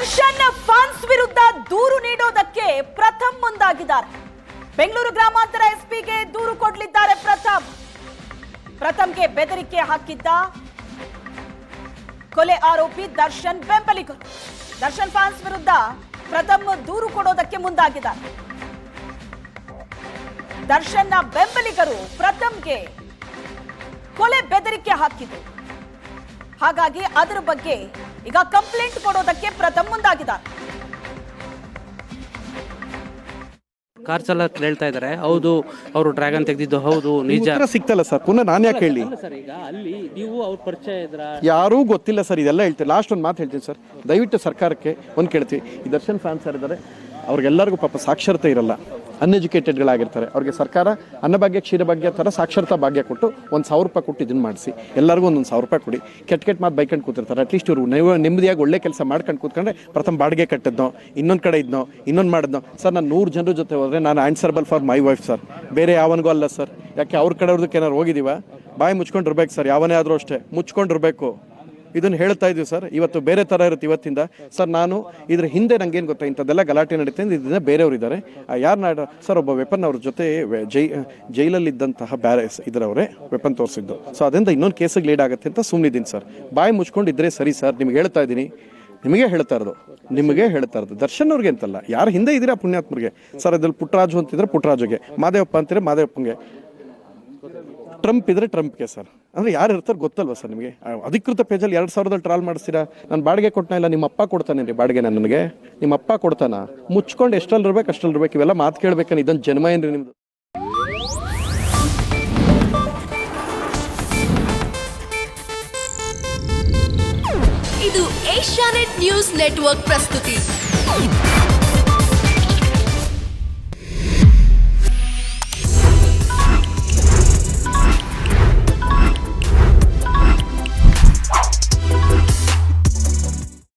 ದರ್ಶನ್ ಫಾನ್ಸ್ ವಿರುದ್ಧ ದೂರು ನೀಡೋದಕ್ಕೆ ಪ್ರಥಮ್ ಮುಂದಾಗಿದ್ದಾರೆ. ಬೆಂಗಳೂರು ಗ್ರಾಮಾಂತರ ಎಸ್ಪಿಗೆ ದೂರು ಕೊಡಲಿದ್ದಾರೆ ಪ್ರಥಮ್. ಪ್ರಥಮ್ಗೆ ಬೆದರಿಕೆ ಹಾಕಿದ್ದ ಕೊಲೆ ಆರೋಪಿ ದರ್ಶನ್ ಬೆಂಬಲಿಗರು. ದರ್ಶನ್ ಫಾನ್ಸ್ ವಿರುದ್ಧ ಪ್ರಥಮ್ ದೂರು ಕೊಡೋದಕ್ಕೆ ಮುಂದಾಗಿದ್ದಾರೆ. ದರ್ಶನ್ನ ಬೆಂಬಲಿಗರು ಪ್ರಥಮ್ಗೆ ಕೊಲೆ ಬೆದರಿಕೆ ಹಾಕಿದ್ರು. ಹಾಗಾಗಿ ಅದರ ಬಗ್ಗೆ ಈಗ ಕಂಪ್ಲೇಂಟ್ ಕೊಡೋದಕ್ಕೆ ಪ್ರಥಮ ಮುಂದಾಗಿದ್ದಾರೆ. ಕಾರ್ ಚಾಲಕ್ ಹೇಳ್ತಾ ಇದ್ದಾರೆ. ಹೌದು ಅವರು ಡ್ರ್ಯಾಗನ್ ತೆಗೆದಿದ್ದು ಹೌದು ನಿಜ. ಉತ್ತರ ಸಿಗ್ತಲ್ಲ ಸರ್? ಪುನಃ ನಾನು ಯಾಕೆ ಹೇಳಿ? ಸರ್ ಈಗ ಅಲ್ಲಿ ನೀವು ಅವ್ರ ಪರಿಚಯ ಇದ್ರ? ಯಾರೂ ಗೊತ್ತಿಲ್ಲ ಸರ್ ಇದೆಲ್ಲ ಹೇಳ್ತೀನಿ. ಲಾಸ್ಟ್ ಒಂದು ಮಾತು ಹೇಳ್ತೀನಿ ಸರ್. ದಯವಿಟ್ಟು ಸರ್ಕಾರಕ್ಕೆ ಒಂದು ಕೇಳ್ತೀವಿ. ಈ ದರ್ಶನ್ ಫ್ಯಾನ್ಸ್ ಇದ್ದಾರೆ. ಅವ್ರಿಗೆಲ್ಲರಿಗೂ ಪಾಪ ಸಾಕ್ಷರತೆ ಇರಲ್ಲ. ಅನ್ಎಜುಕೇಟೆಡ್ಗಳಾಗಿರ್ತಾರೆ ಅವ್ರಿಗೆ ಸರ್ಕಾರ ಅನ್ನಭಾಗ್ಯ, ಕ್ಷೀರಭಾಗ್ಯ ಥರ ಸಾಕ್ಷರತಾ ಭಾಗ್ಯ ಕೊಟ್ಟು ಒಂದು ಸಾವಿರ ರೂಪಾಯಿ ಕೊಟ್ಟು ಇದನ್ನು ಮಾಡಿಸಿ. ಎಲ್ಲರಿಗೂ ಒಂದೊಂದು ಸಾವಿರ ರೂಪಾಯಿ ಕೊಡಿ. ಕೆಟ್ಟ ಕೆಟ್ಟ ಮಾತು ಬೈಕೊಂಡು ಕೂತಿರ್ತಾರೆ. ಅಟ್ಲೀಸ್ಟ್ ಇವರು ನೀವು, ನೆಮ್ಮದಿಯಾಗಿ ಒಳ್ಳೆ ಕೆಲಸ ಮಾಡ್ಕೊಂಡು ಕೂತ್ಕೊಂಡ್ರೆ ಪ್ರಥಮ ಬಾಡಿಗೆ ಕಟ್ಟಿದ್ನೋ, ಇನ್ನೊಂದು ಕಡೆ ಇದ್ನೋ, ಇನ್ನೊಂದು ಮಾಡಿದ್ನೋ. ಸರ್, ನಾನು ನೂರು ಜನರ ಜೊತೆ ಹೋದರೆ ನಾನು answerable for my wife sir ಬೇರೆ ಯಾವನಿಗೂ ಅಲ್ಲ ಸರ್ ಯಾಕೆ ಅವ್ರ ಕಡೆಯವ್ರದಕ್ಕೆ ಏನಾರು ಹೋಗಿದ್ದೀವ ಬಾಯಿ ಮುಚ್ಕೊಂಡಿರ್ಬೇಕು ಸರ್ ಯಾವನೇ ಆದರೂ ಅಷ್ಟೇ. ಮುಚ್ಕೊಂಡಿರ್ಬೇಕು ಇದನ್ನು ಹೇಳ್ತಾ ಇದ್ದೀವಿ ಸರ್. ಇವತ್ತು ಬೇರೆ ಥರ ಇರುತ್ತೆ ಇವತ್ತಿಂದ. ಸರ್, ನಾನು ಇದ್ರ ಹಿಂದೆ ನಂಗೇನು ಗೊತ್ತಾ, ಇಂಥದ್ದೆಲ್ಲ ಗಲಾಟೆ ನಡೀತಾ ಇದನ್ನ ಬೇರೆಯವರು ಇದ್ದಾರೆ ಯಾರು ನಾಡ ಸರ್, ಒಬ್ಬ ವೆಪನ್ ಅವ್ರ ಜೊತೆ ಜೈ ಜೈಲಲ್ಲಿದ್ದಂತಹ ಬ್ಯಾರೆ ಇದರವರೇ, ವೆಪನ್ ತೋರಿಸಿದ್ದು. ಸೊ ಅದರಿಂದ ಇನ್ನೊಂದು ಕೇಸಿಗೆ ಲೀಡ್ ಆಗುತ್ತೆ ಅಂತ ಸುಮ್ಮನಿದ್ದೀನಿ ಸರ್. ಬಾಯಿ ಮುಚ್ಕೊಂಡಿದ್ರೆ ಸರಿ, ಸರ್. ನಿಮ್ಗೆ ಹೇಳ್ತಾ ಇದ್ದೀನಿ. ನಿಮಗೆ ಹೇಳ್ತಾ ಇರೋದು. ನಿಮಗೆ ಹೇಳ್ತಾ ಇರೋದು. ದರ್ಶನ್ ಅವ್ರಿಗೆ ಅಂತಲ್ಲ. ಯಾರು ಹಿಂದೆ ಇದ್ದೀರಾ ಪುಣ್ಯಾತ್ಮರಿಗೆ? ಸರ್, ಅದ್ರಲ್ಲಿ ಪುಟ್ಟರಾಜು ಅಂತಿದ್ರೆ ಪುಟ್ಟರಾಜುಗೆ ಮಾದೇವಪ್ಪ ಅಂತಿದ್ರೆ ಮಾದೇವಪ್ಪಂಗೆ. ಟ್ರಂಪ್ ಇದ್ರೆ ಟ್ರಂಪ್ಗೆ ಸರ್. ಅಂದರೆ ಯಾರು ಇರ್ತಾರೆ ಗೊತ್ತಲ್ವ ಸರ್ ನಿಮಗೆ? ಅಧಿಕೃತ ಪೇಜಲ್ಲಿ ಎರಡು ಸಾವಿರದಲ್ಲಿ ಟ್ರಾಲ್ ಮಾಡಿಸ್ತೀರಾ ನಾನು ಬಾಡಿಗೆ ಕೊಟ್ಟನ ಇಲ್ಲ, ನಿಮ್ಮ ಅಪ್ಪ ಕೊಡ್ತಾನೆ ರೀ ಬಾಡಿಗೆ ನನಗೆ. ನಿಮ್ಮ ಅಪ್ಪ ಕೊಡ್ತಾನ? ಮುಚ್ಕೊಂಡು ಎಷ್ಟಲ್ಲಿ ಇರ್ಬೇಕು ಅಷ್ಟಲ್ಲಿ ಇರ್ಬೇಕು. ಇವೆಲ್ಲ ಮಾತು ಕೇಳ್ಬೇಕನ್ನ ಇದೊಂದು ಜನ್ಮ ಏನ್ರಿ ನಿಮ್ಮದು ಇದು ಏಷ್ಯಾನೆಟ್ ನ್ಯೂಸ್ ನೆಟ್ವರ್ಕ್ ಪ್ರಸ್ತುತಿ.